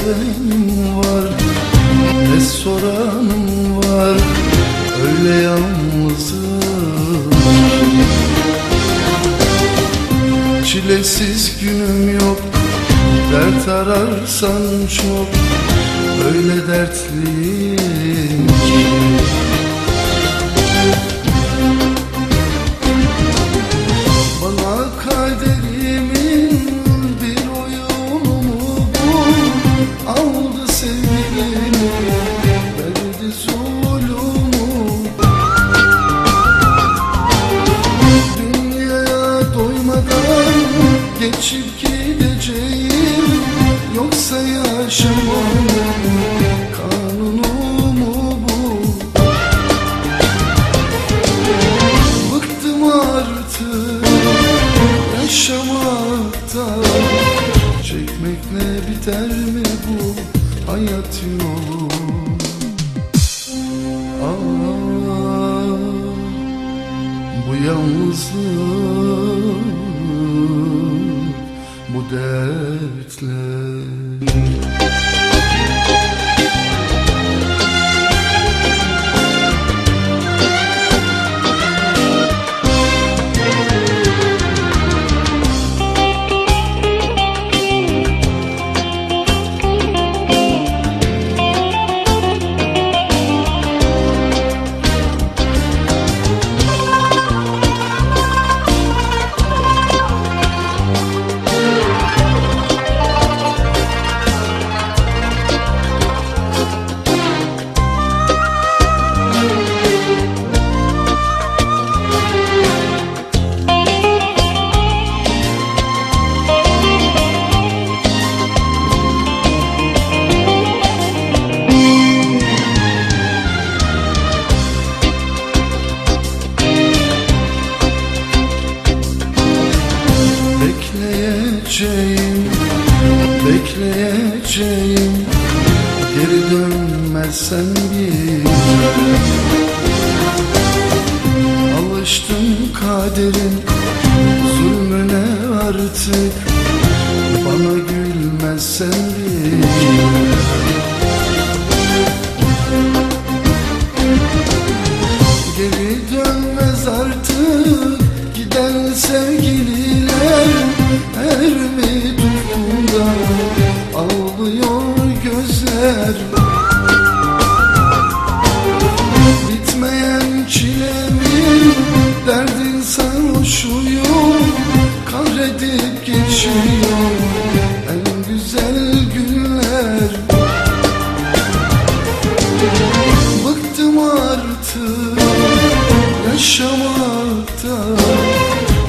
sevenin var Ne soranın var Öyle yalnızım. Çilesiz günüm yok Dert ararsan çok Öyle dertliyim ki. Geçip gideceğim. Yoksa yaşamam yalnızlık Bekleyeceğim, bekleyeceğim. Geri dönmezsen bir. Alıştım kaderin zulmüne artık. Bana gülmezsen bir tutkunda ağlıyor gözler. Bitmeyen çilemin derdin sarhoşuyum Kahredip geçiyor en güzel günler. Bıktım artık yaşamaktan.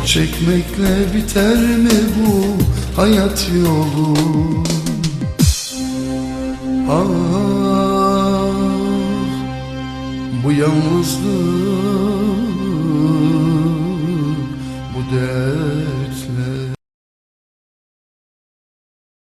Çekmekle biter mi bu hayat yolu. Ah bu yalnızlık